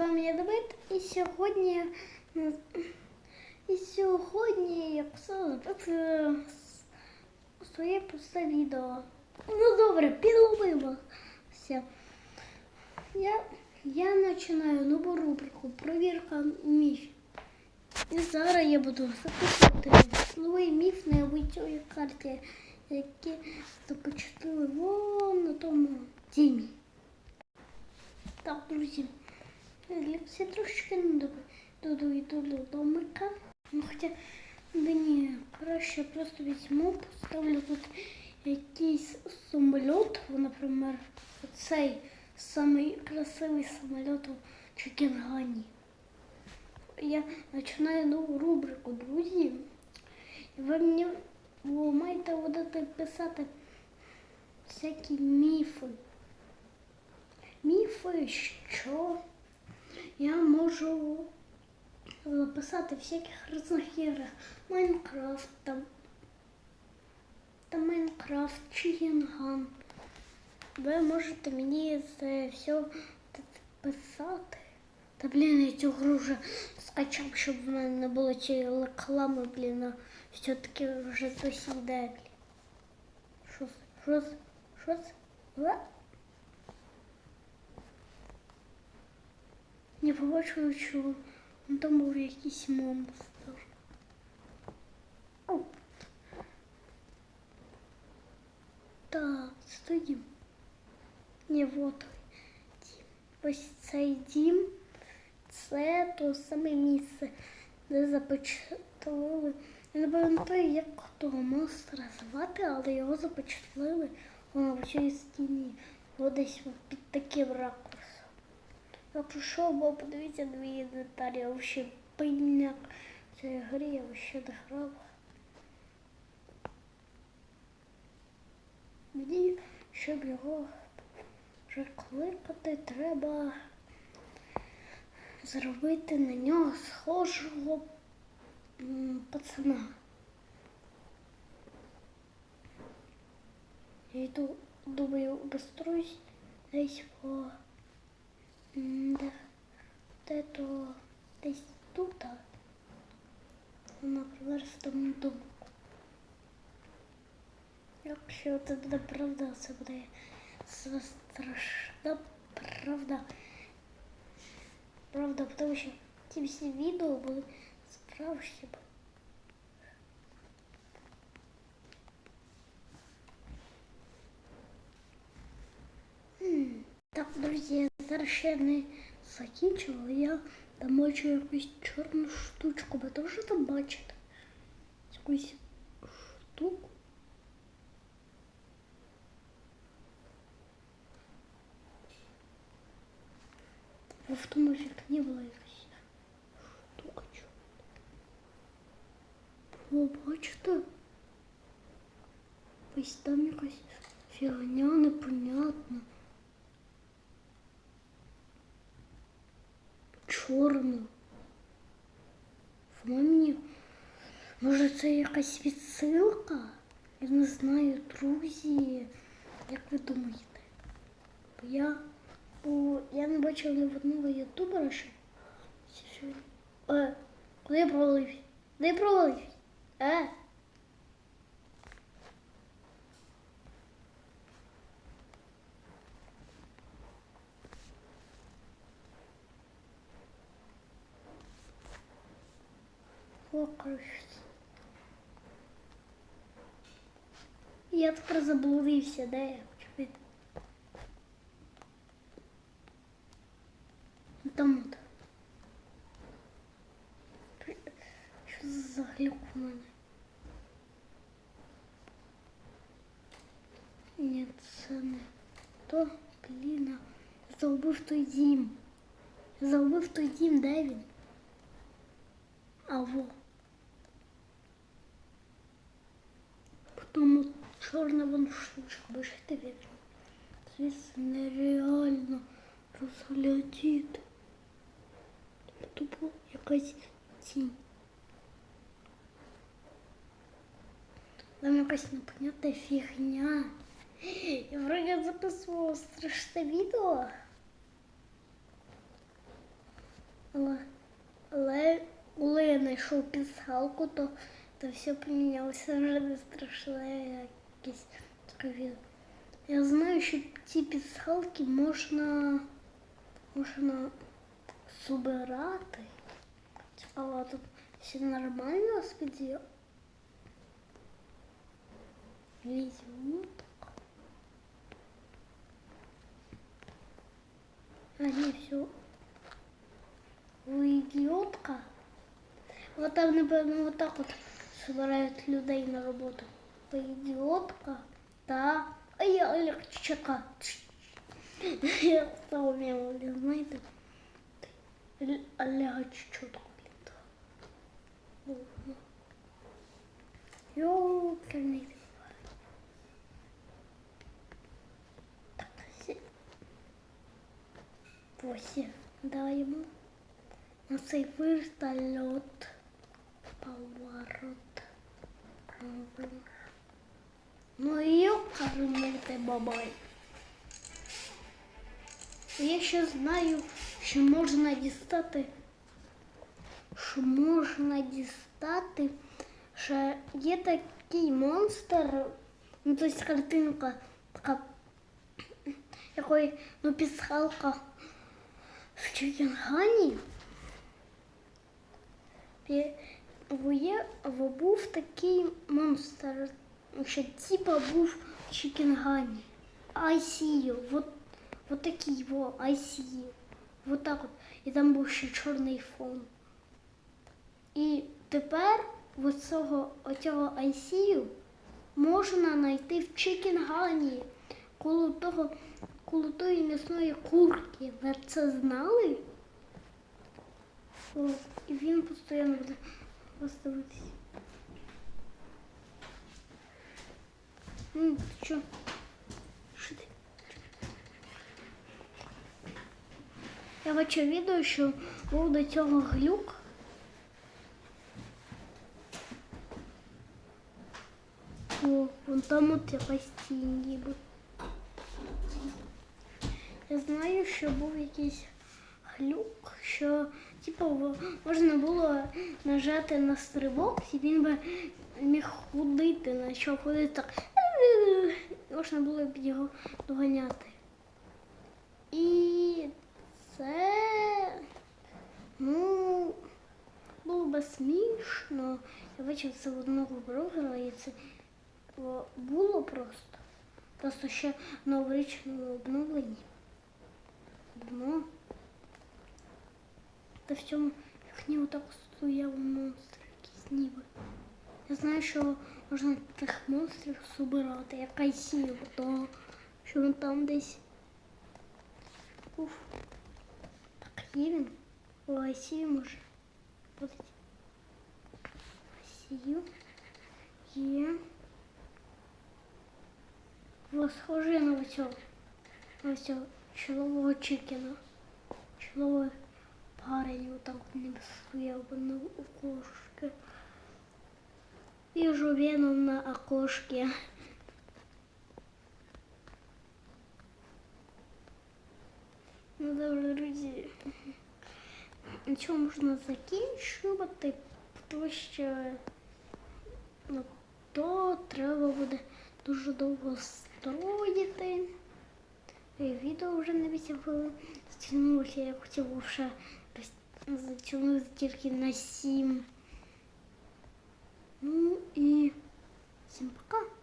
вами я Давид, і сьогодні і сьогодні я писала своє просте відео. Ну добре, підловилося. Я, я починаю нову рубрику Провірка міфів. І зараз я буду записувати новий міф на витягій карті, які започатили вон на тому дімі. Так, друзі, лекція трошечки не додаю до домика. Ну, хоча мені краще просто візьму, поставлю тут якийсь самоліт, наприклад, оцей самий красивий самоліт у Чекінгані. Я починаю нову рубрику, друзі. Ви мені ви маєте будете писати всякі міфи. Міфи, що я можу записати в всяких різних іграх. Майнкрафт там. Та Майнкрафт чи Янган. Ви можете мені це все писати. Та блін, я цю гру вже скачав, щоб в мене не було цієї реклами, блін, а все-таки вже досі йде. Що це? Що це? Що це? Ла? Що там був якийсь монстр. Так, стоїм. Ні, вот дім. Ось цей дім. Це то саме місце, де запечатлили. Я не пам'ятаю, як того монстра звати, але його запечатлили на цій стіні. Ось десь під таким ракурсом. Я прийшов, бо подивіться дві деталі, я взагалі пильняк в цій грі, я взагалі не. Мені, щоб його вже кликати, треба зробити на нього схожого пацана. Я йду, думаю, обустроюсь десь по м, де, де то десь тут, а, наприклад, в тому думку. Якщо це буде правда, це буде страшна правда. Правда, тому що ті всі відео були справжні. М, Так, друзі, я зараз ще не закінчила. Я там бачу якусь чорну штучку. Ви теж там бачите? Якусь штуку. В тому вікні була якась штука. чорна. О, бачите? Ось там якась фігня непонятна. Чорна. Мені. Може це якась відсилка? Я не знаю, друзі. Як ви думаєте? Бо я Бо я не бачила ні одного ютубера ще. Е, провалився? Куди я провалився? Е? О. Я тепер заблудився, де я? Чекайте. Там от. Що за глюк у мене? Ні, це не то, блін. Я загубив той дім. Я загубив той дім, де він? А во. Потім чорна вон штучка, бачите, вірно. Звісно, нереально розглядіти. Тупо якась тінь. Там якась непонятна фігня. Я вроде записувала страшне відео. Але, але коли я знайшов пісгалку, то, то все помінялося вже не страшне якесь таке. Я знаю, що ці пісгалки можна, можна збирати. Але тут все нормально сподів. Везет. А не все. Вы идиотка. Вот так, напевно, вот так вот собирають людей на роботу. Ви ідіотка та а я Олегчика. Я стала мемом, знаєте. Л- Олега чечетку літа. Ёкарный. Так, сі- Посідаємо на цей вертольот. Поворот. Правильно. Ну і ёкарний бабай. Я ще знаю, що можна дістати, що можна дістати, що є такий монстр, ну тобто картинка така, якої, ну, пісхалка в Чикінгані. Був такий монстр, що типа був Чикінгані. ICU, вот, вот во ICU. Вот так от. І там був ще чорний фон. І тепер цього, ICU можна знайти в Чикінгані. Коло того, коло тої м'ясної курки. Ви це знали? От. І він постійно буде розставитися. М, ти Що? Що ти? Я бачу відео, що був до цього глюк. О, вон там от якась тінь ніби. Я знаю, що був якийсь глюк, що типу можна було нажати на стрибок, і він би міг ходити, почав ходити так. Можна було б його доганяти. І це ну було би смішно. Я бачив це в одного блогера, і це було просто. Просто ще в новорічному обновленні. Та в цьому вікні отак стояв монстр якийсь ніби. Я знаю, що можна тих монстрів собирати, як ICU, то що він там десь. Уф. Так, є він. У ICU може бути. ICU. Є. Ось схоже на цього. На цього чолового чикена. Чоловий парень отак от не стояв на окошке. Вижу веном на окошке. Ну добре, друзі. На цьому можна закінчувати, тому що ну, то треба буде дуже довго строїти. Відео вже на 8 хвилин затягнулося, я хотів ще затягнути тільки на сім. Ну і всім пока.